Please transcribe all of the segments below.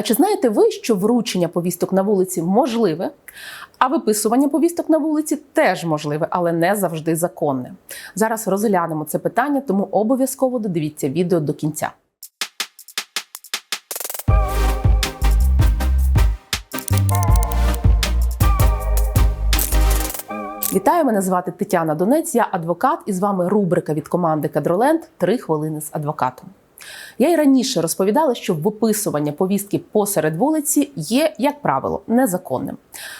А чи знаєте ви, що вручення повісток на вулиці можливе, а виписування повісток на вулиці теж можливе, але не завжди законне? Зараз розглянемо це питання, тому обов'язково додивіться відео до кінця. Вітаю, мене звати Тетяна Донець. Я адвокат, і з вами рубрика від команди Кадроленд Три хвилини з адвокатом. Я й раніше розповідала, що виписування повістки посеред вулиці є, як правило, незаконним.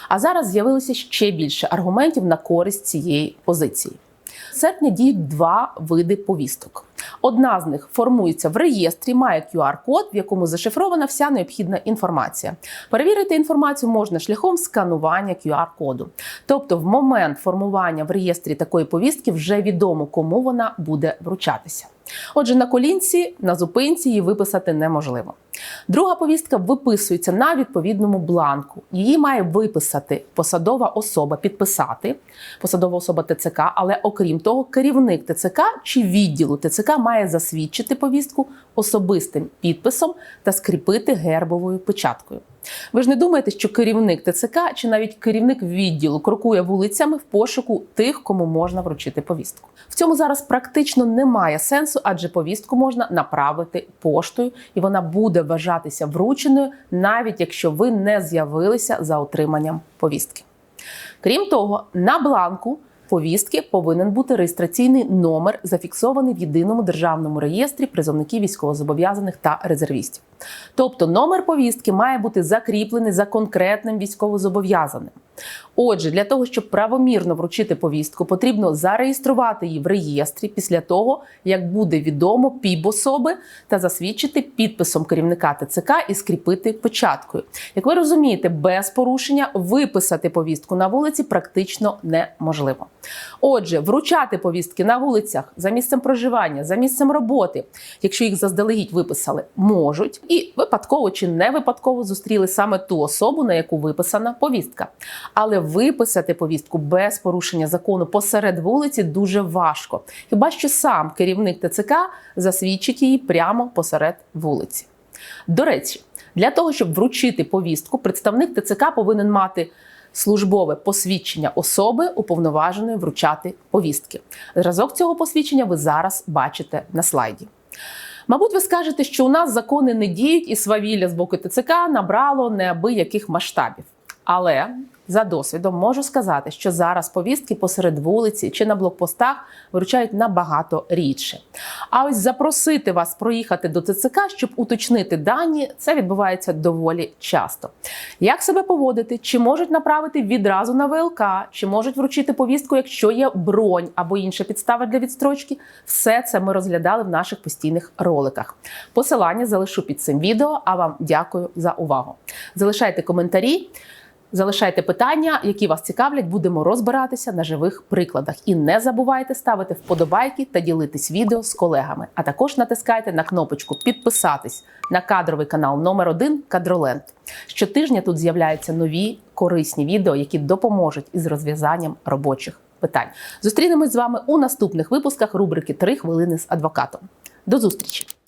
А зараз з'явилося ще більше аргументів на користь цієї позиції. Серпня діють два види повісток. Одна з них формується в реєстрі, має QR-код, в якому зашифрована вся необхідна інформація. Перевірити інформацію можна шляхом сканування QR-коду. Тобто, в момент формування в реєстрі такої повістки вже відомо, кому вона буде вручатися. Отже, на колінці, на зупинці її виписати неможливо. Друга повістка виписується на відповідному бланку. Її має виписати посадова особа, підписати посадова особа ТЦК, але окрім того, керівник ТЦК чи відділу ТЦК має засвідчити повістку особистим підписом та скріпити гербовою печаткою. Ви ж не думаєте, що керівник ТЦК чи навіть керівник відділу крокує вулицями в пошуку тих, кому можна вручити повістку. В цьому зараз практично немає сенсу, адже повістку можна направити поштою, і вона буде вважатися врученою, навіть якщо ви не з'явилися за отриманням повістки. Крім того, на бланку повістки повинен бути реєстраційний номер, зафіксований в єдиному державному реєстрі призовників військовозобов'язаних та резервістів. Тобто номер повістки має бути закріплений за конкретним військовозобов'язаним. Отже, для того, щоб правомірно вручити повістку, потрібно зареєструвати її в реєстрі після того, як буде відомо піб особи та засвідчити підписом керівника ТЦК і скріпити печаткою. Як ви розумієте, без порушення виписати повістку на вулиці практично неможливо. Отже, вручати повістки на вулицях за місцем проживання, за місцем роботи, якщо їх заздалегідь виписали, можуть і випадково чи не випадково зустріли саме ту особу, на яку виписана повістка. Але виписати повістку без порушення закону посеред вулиці дуже важко. Хіба що сам керівник ТЦК засвідчить її прямо посеред вулиці. До речі, для того, щоб вручити повістку, представник ТЦК повинен мати службове посвідчення особи, уповноваженої вручати повістки. Зразок цього посвідчення ви зараз бачите на слайді. Мабуть, ви скажете, що у нас закони не діють, і свавілля з боку ТЦК набрало неабияких масштабів. Але за досвідом можу сказати, що зараз повістки посеред вулиці чи на блокпостах вручають набагато рідше. А ось запросити вас проїхати до ТЦК, щоб уточнити дані, це відбувається доволі часто. Як себе поводити? Чи можуть направити відразу на ВЛК, чи можуть вручити повістку, якщо є бронь або інша підстава для відстрочки? Все це ми розглядали в наших постійних роликах. Посилання залишу під цим відео. А вам дякую за увагу. Залишайте коментарі. Залишайте питання, які вас цікавлять, будемо розбиратися на живих прикладах. І не забувайте ставити вподобайки та ділитись відео з колегами. А також натискайте на кнопочку підписатись на кадровий канал номер 1 Кадроленд. Щотижня тут з'являються нові корисні відео, які допоможуть із розв'язанням робочих питань. Зустрінемось з вами у наступних випусках рубрики «3 хвилини з адвокатом. До зустрічі!